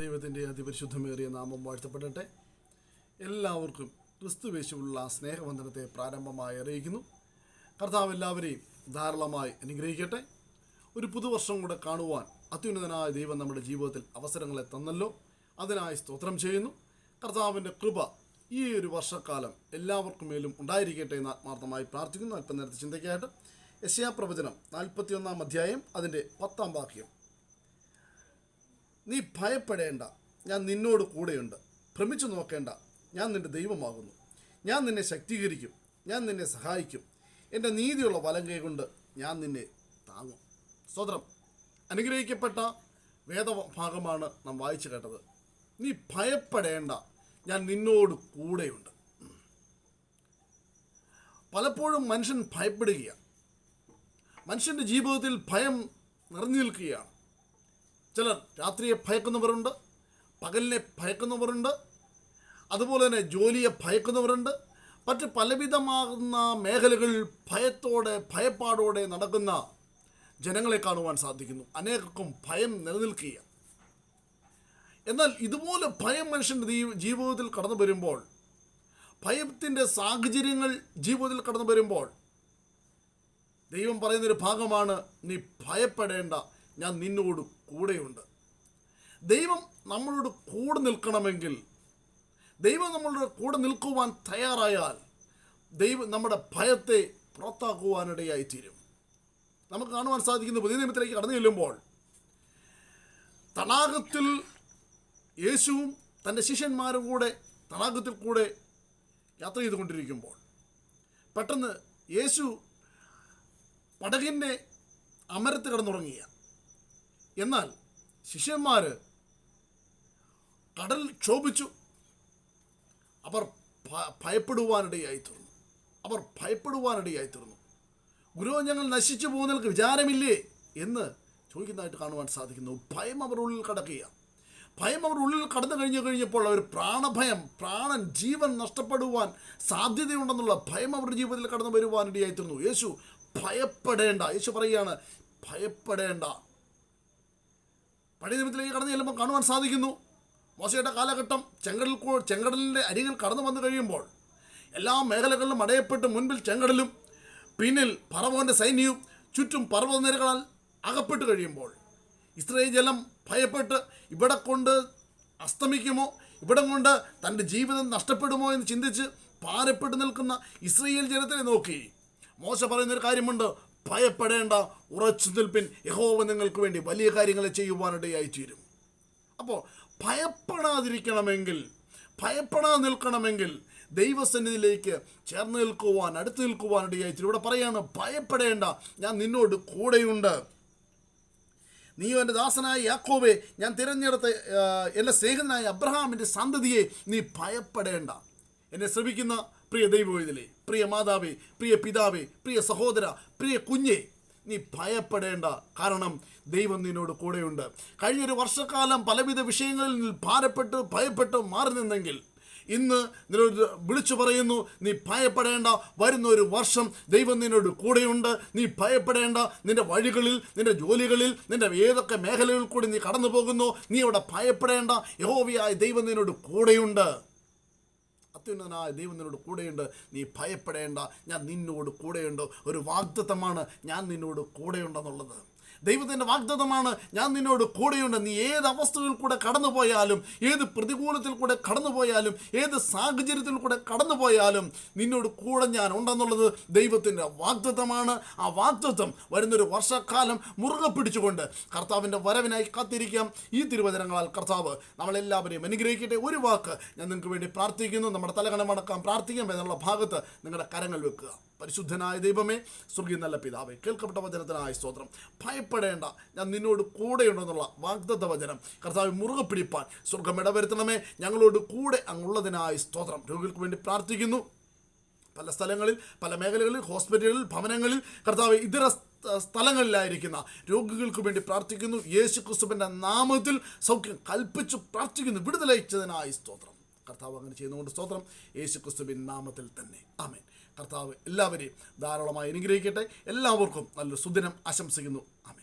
ദൈവത്തിന്റെ അതിപരിശുദ്ധമേറിയ നാമം വാഴ്ത്തപ്പെടട്ടെ. എല്ലാവർക്കും ക്രിസ്തുവേശുള്ള സ്നേഹവന്ദനത്തെ പ്രാരംഭമായി അറിയിക്കുന്നു. കർത്താവ് എല്ലാവരെയും ധാരാളമായി അനുഗ്രഹിക്കട്ടെ. ഒരു പുതുവർഷം കൂടെ കാണുവാൻ അത്യുന്നതനായ ദൈവം നമ്മുടെ ജീവിതത്തിൽ അവസരങ്ങളെ തന്നല്ലോ. അതിനായി സ്തോത്രം ചെയ്യുന്നു. കർത്താവിന്റെ കൃപ ഈ ഒരു വർഷക്കാലം എല്ലാവർക്കും മേലും ഉണ്ടായിരിക്കട്ടെ എന്ന് ആത്മാർത്ഥമായി പ്രാർത്ഥിക്കുന്നു. അല്പനേരത്തെ ചിന്തയ്ക്കായിട്ട്. യശയാ പ്രവചനം നാൽപ്പത്തിയൊന്നാം അധ്യായം അതിന്റെ പത്താം വാക്യം. നീ ഭയപ്പെടേണ്ട. ഞാൻ നിന്നോട് കൂടെയുണ്ട്. ഭ്രമിച്ചു നോക്കേണ്ട. ഞാൻ നിന്റെ ദൈവമാകുന്നു. ഞാൻ നിന്നെ ശക്തീകരിക്കും. ഞാൻ നിന്നെ സഹായിക്കും. എന്റെ നീതിയുള്ള വലം കൈകൊണ്ട് ഞാൻ നിന്നെ താങ്ങും. സ്വതന്ത്രം അനുഗ്രഹിക്കപ്പെട്ട വേദഭാഗമാണ് നാം വായിച്ചു കേട്ടത്. നീ ഭയപ്പെടേണ്ട. ഞാൻ നിന്നോട് കൂടെയുണ്ട്. പലപ്പോഴും മനുഷ്യൻ ഭയപ്പെടുകയാണ്. മനുഷ്യന്റെ ജീവിതത്തിൽ ഭയം നിറഞ്ഞു നിൽക്കുകയാണ്. ചിലർ രാത്രിയെ ഭയക്കുന്നവരുണ്ട് പകലിനെ ഭയക്കുന്നവരുണ്ട് അതുപോലെ തന്നെ ജോലിയെ ഭയക്കുന്നവരുണ്ട്. മറ്റ് പലവിധമാകുന്ന മേഖലകളിൽ ഭയത്തോടെ ഭയപ്പാടോടെ നടക്കുന്ന ജനങ്ങളെ കാണുവാൻ സാധിക്കുന്നു. അനേകർക്കും ഭയം നിലനിൽക്കുക എന്നാൽ ഇതുപോലെ ഭയം മനുഷ്യന്റെ ജീവിതത്തിൽ കടന്നു വരുമ്പോൾ ഭയത്തിന്റെ സാഹചര്യങ്ങൾ ജീവിതത്തിൽ കടന്നു വരുമ്പോൾ ദൈവം പറയുന്നൊരു ഭാഗമാണ് നീ ഭയപ്പെടേണ്ട ഞാൻ നിന്നോട് കൂടെയുണ്ട്. ദൈവം നമ്മളോട് കൂടെ നിൽക്കണമെങ്കിൽ ദൈവം നമ്മളുടെ കൂടെ നിൽക്കുവാൻ തയ്യാറായാൽ ദൈവം നമ്മുടെ ഭയത്തെ പുറത്താക്കുവാനിടയായി തീരും നമുക്ക് കാണുവാൻ സാധിക്കുന്ന പുതിയ നിയമത്തിലേക്ക് കടന്നു ചെല്ലുമ്പോൾ തടാകത്തിൽ യേശുവും തന്റെ ശിഷ്യന്മാരും കൂടെ തടാകത്തിൽ കൂടെ യാത്ര ചെയ്തുകൊണ്ടിരിക്കുമ്പോൾ പെട്ടെന്ന് യേശു പടകിന്റെ അമരത്ത് കിടന്നുറങ്ങിയ എന്നാൽ ശിഷ്യന്മാർ കടൽ ക്ഷോഭിച്ചു. അവർ ഭയപ്പെടുവാനിടയായി തീർന്നു. അവർ ഭയപ്പെടുവാനിടയായി തീർന്നു ഗുരു ഞങ്ങൾ നശിച്ചു പോകുന്നതിൽ വിചാരമില്ലേ എന്ന് ചോദിക്കുന്നതായിട്ട് കാണുവാൻ സാധിക്കുന്നു. ഭയം അവർ ഉള്ളിൽ കടക്കുക ഭയം അവർ ഉള്ളിൽ കടന്നു കഴിഞ്ഞു കഴിഞ്ഞപ്പോൾ അവർ പ്രാണഭയം പ്രാണൻ ജീവൻ നഷ്ടപ്പെടുവാൻ സാധ്യതയുണ്ടെന്നുള്ള ഭയം അവരുടെ ജീവിതത്തിൽ കടന്നു വരുവാനിടയായി തീർന്നു. യേശു ഭയപ്പെടേണ്ട. യേശു പറയുകയാണ് ഭയപ്പെടേണ്ട. പഴയ നിയമത്തിലേക്ക് കടന്നു ചെല്ലുമ്പോൾ കാണുവാൻ സാധിക്കുന്നു. മോശയുടെ കാലഘട്ടം ചെങ്കടൽ ചെങ്കടലിന്റെ അരികിൽ കടന്നു വന്നു കഴിയുമ്പോൾ എല്ലാ മേഖലകളിലും അടയപ്പെട്ട് മുൻപിൽ ചെങ്കടലും പിന്നിൽ പറവോന്റെ സൈന്യവും ചുറ്റും പർവതനിരകളാൽ അകപ്പെട്ട് കഴിയുമ്പോൾ ഇസ്രയേൽ ജലം ഭയപ്പെട്ട് ഇവിടെ കൊണ്ട് അസ്തമിക്കുമോ? ഇവിടം കൊണ്ട് തന്റെ ജീവിതം നഷ്ടപ്പെടുമോ എന്ന് ചിന്തിച്ച് പാരപ്പെട്ടു നിൽക്കുന്ന ഇസ്രയേൽ ജനത്തിനെ നോക്കി. മോശ പറയുന്നൊരു കാര്യമുണ്ട്. ഭയപ്പെടേണ്ട ഉറച്ചു നിൽപ്പിൻ യഹോവ നിങ്ങൾക്ക് വേണ്ടി വലിയ കാര്യങ്ങൾ ചെയ്യുവാനിടയായി തീരും. അപ്പോൾ ഭയപ്പെടാതിരിക്കണമെങ്കിൽ ഭയപ്പെടാതെ നിൽക്കണമെങ്കിൽ ദൈവസന്നിധിയിലേക്ക് ചേർന്ന് നിൽക്കുവാൻ അടുത്ത് നിൽക്കുവാൻ ഇടയായി തീരും. ഇവിടെ പറയാണ് ഭയപ്പെടേണ്ട ഞാൻ നിന്നോട് കൂടെയുണ്ട്. നീ എന്റെ ദാസനായ യാക്കോബെ ഞാൻ തിരഞ്ഞെടുത്ത എന്റെ സ്നേഹിതനായ അബ്രഹാമിന്റെ സന്തതിയെ നീ ഭയപ്പെടേണ്ട. എന്നെ ശ്രമിക്കുന്ന പ്രിയ ദൈവവേദിലെ പ്രിയ മാതാവേ പ്രിയ പിതാവേ പ്രിയ സഹോദര പ്രിയ കുഞ്ഞെ നീ ഭയപ്പെടേണ്ട. കാരണം ദൈവം നിന്നോട് കൂടെയുണ്ട്. കഴിഞ്ഞൊരു വർഷക്കാലം പലവിധ വിഷയങ്ങളിൽ ഭാരപ്പെട്ട് ഭയപ്പെട്ട് മാറി നിന്നെങ്കിൽ ഇന്ന് നിന്നോട് വിളിച്ചു പറയുന്നു നീ ഭയപ്പെടേണ്ട. വരുന്ന ഒരു വർഷം ദൈവം നിന്നോട് കൂടെയുണ്ട്. നീ ഭയപ്പെടേണ്ട. നിന്റെ വഴികളിൽ നിന്റെ ജോലികളിൽ നിന്റെ ഏതൊക്കെ മേഖലകളിൽ കൂടി നീ കടന്നു പോകുന്നു നീ അവിടെ ഭയപ്പെടേണ്ട. യഹോവിയായ ദൈവം നിന്നോട് കൂടെയുണ്ട്. അത്യുന്നതനായ ദൈവം നിന്നോട് കൂടെയുണ്ട്. നീ ഭയപ്പെടേണ്ട. ഞാൻ നിന്നോട് കൂടെയുണ്ട്. ഒരു വാഗ്ദത്തമാണ് ഞാൻ നിന്നോട് കൂടെയുണ്ടെന്നുള്ളത്. ദൈവത്തിന്റെ വാഗ്ദത്തമാണ് ഞാൻ നിന്നോട് കൂടെയുണ്ട്. നീ ഏത് അവസ്ഥയിൽ കൂടെ കടന്നു പോയാലും ഏത് പ്രതികൂലത്തിൽ കൂടെ കടന്നു പോയാലും ഏത് സാഹചര്യത്തിൽ കൂടെ കടന്നു പോയാലും നിന്നോട് കൂടെ ഞാൻ ഉണ്ടെന്നുള്ളത് ദൈവത്തിന്റെ വാഗ്ദത്തമാണ്. ആ വാഗ്ദത്തം വരുന്നൊരു വർഷക്കാലം മുറുകെ പിടിച്ചുകൊണ്ട് കർത്താവിന്റെ വരവിനായി കാത്തിരിക്കാം. ഈ തിരുവചനങ്ങളാൽ കർത്താവ് നമ്മളെല്ലാവരെയും അനുഗ്രഹിക്കട്ടെ. ഒരു വാക്ക് ഞാൻ നിങ്ങൾക്ക് വേണ്ടി പ്രാർത്ഥിക്കുന്നു. നമ്മുടെ തലകണമടക്കാം പ്രാർത്ഥിക്കാം. എന്നുള്ള ഭാഗത്ത് നിങ്ങളുടെ കരങ്ങൾ വെക്കുക. പരിശുദ്ധനായ ദൈവമേ സ്വർഗീയ നല്ല പിതാവേ കേൾക്കപ്പെട്ട വചനത്തിനായ സ്തോത്രം. ഭയപ്പെടേണ്ട ഞാൻ നിന്നോട് കൂടെയുണ്ടെന്നുള്ള വാഗ്ദത്ത വചനം കർത്താവ് മുറുകെ പിടിപ്പാൻ സ്വർഗം ഇടവരുത്തണമേ. ഞങ്ങളോട് കൂടെ അങ്ങുള്ളതിനായ സ്തോത്രം. രോഗികൾക്ക് വേണ്ടി പ്രാർത്ഥിക്കുന്നു. പല സ്ഥലങ്ങളിൽ പല മേഖലകളിൽ ഹോസ്പിറ്റലുകളിൽ ഭവനങ്ങളിൽ കർത്താവ് ഇതര സ്ഥ- സ്ഥലങ്ങളിലായിരിക്കുന്ന രോഗികൾക്ക് വേണ്ടി പ്രാർത്ഥിക്കുന്നു. യേശു ക്രിസ്തുവിന്റെ നാമത്തിൽ സൗഖ്യം കൽപ്പിച്ചു പ്രാർത്ഥിക്കുന്നു. വിടുതലയച്ചതിനായി സ്തോത്രം. കർത്താവ് അങ്ങനെ ചെയ്യുന്നതുകൊണ്ട് സ്തോത്രം. യേശു ക്രിസ്തുവിൻ നാമത്തിൽ തന്നെ. ആമേൻ. കർത്താവ് എല്ലാവരെയും ധാരാളമായി അനുഗ്രഹിക്കട്ടെ. എല്ലാവർക്കും നല്ലൊരു സുദിനം ആശംസിക്കുന്നു. ആമേൻ.